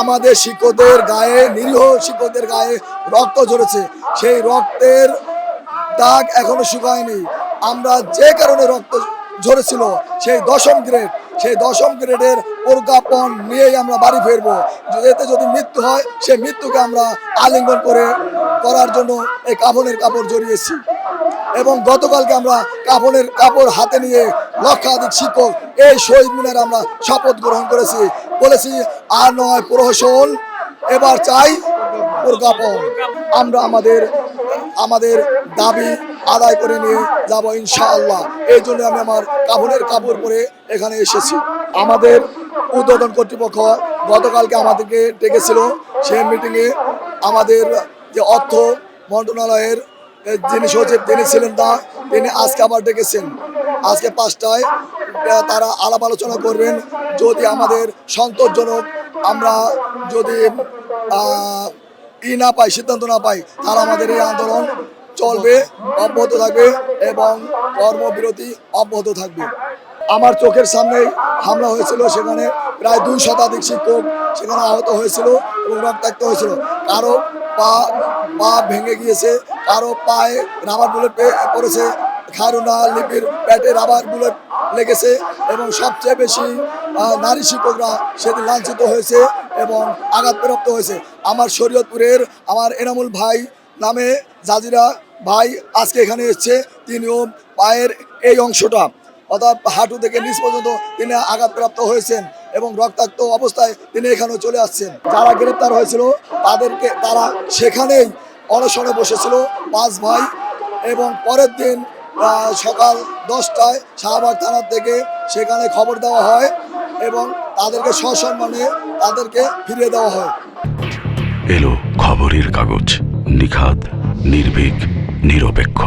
আমাদের শিক্ষকদের গায়ে, নিরীহ শিক্ষকদের গায়ে রক্ত ঝরেছে। সেই রক্তের দাগ এখনও শুকায়নি। আমরা যে কারণে রক্ত ঝরেছিল, সেই দশম গ্রেড, সেই দশম গ্রেডের প্রজ্ঞাপন নিয়েই আমরা বাড়ি ফিরবো। এতে যদি মৃত্যু হয়, সেই মৃত্যুকে আমরা আলিঙ্গন করে করার জন্য এই কাফনের কাপড় জড়িয়েছি। এবং গতকালকে আমরা কাপড়ের কাপড় হাতে নিয়ে লক্ষাধিক শিক্ষক এই শহীদ মিনারে আমরা শপথ গ্রহণ করেছি। বলেছি, আর নয় প্রহসন। এবার চাই প্রজ্ঞাপন। আমরা আমাদের আমাদের দাবি আদায় করে নিয়ে যাব ইনশাআল্লাহ। এই জন্য আমি আমার কাপড়ের কাপড় পরে এখানে এসেছি। আমাদের উদ্বোধন কর্তৃপক্ষ গতকালকে আমাদেরকে ডেকেছিল। সেই মিটিংয়ে আমাদের যে অর্থ মন্ত্রণালয়ের যিনি সচিব তিনি ছিলেন তা, তিনি আজকে আবার ডেকেছেন। আজকে পাঁচটায় তারা আলাপ আলোচনা করবেন। যদি আমাদের সন্তোষজনক আমরা যদি ই না পাই, সিদ্ধান্ত না পাই, তাহলে আমাদের এই আন্দোলন চলবে, অব্যাহত থাকবে এবং কর্মবিরতি অব্যাহত থাকবে। আমার চোখের সামনেই হামলা হয়েছিল, সেখানে প্রায় দুই শতাধিক শিক্ষক সেখানে আহত হয়েছিল এবং রক্তাক্ত হয়েছিল। কারও পা পা ভেঙে গিয়েছে, কারও পায়ে রাবার বুলেট পড়েছে। খারুনা লিপির পেটে রাবার বুলেট লেগেছে এবং সবচেয়ে বেশি নারী শিক্ষকরা সেদিন লাঞ্ছিত হয়েছে এবং আঘাতপ্রাপ্ত হয়েছে। আমার শরীয়তপুরের আমার এনামুল ভাই নামে জাজিরা ভাই আজকে এখানে এসছে। তিনিও পায়ের এই অংশটা, অর্থাৎ হাঁটু থেকে নিচ পর্যন্ত তিনি আঘাতপ্রাপ্ত হয়েছেন এবং রক্তাক্ত অবস্থায় তিনি এখানে চলে আসছেন। যারা গ্রেপ্তার হয়েছিল, তাদেরকে তারা সেখানেই অনশনে বসেছিল। পাঁচ ভাই এবং পরের দিন সকাল দশটায় শাহবাগ থানার থেকে সেখানে খবর দেওয়া হয় এবং তাদেরকে সসম্মানে তাদেরকে ফিরিয়ে দেওয়া হয়। এলো খবরের কাগজ, নিখাদ, নির্ভীক, নিরপেক্ষ।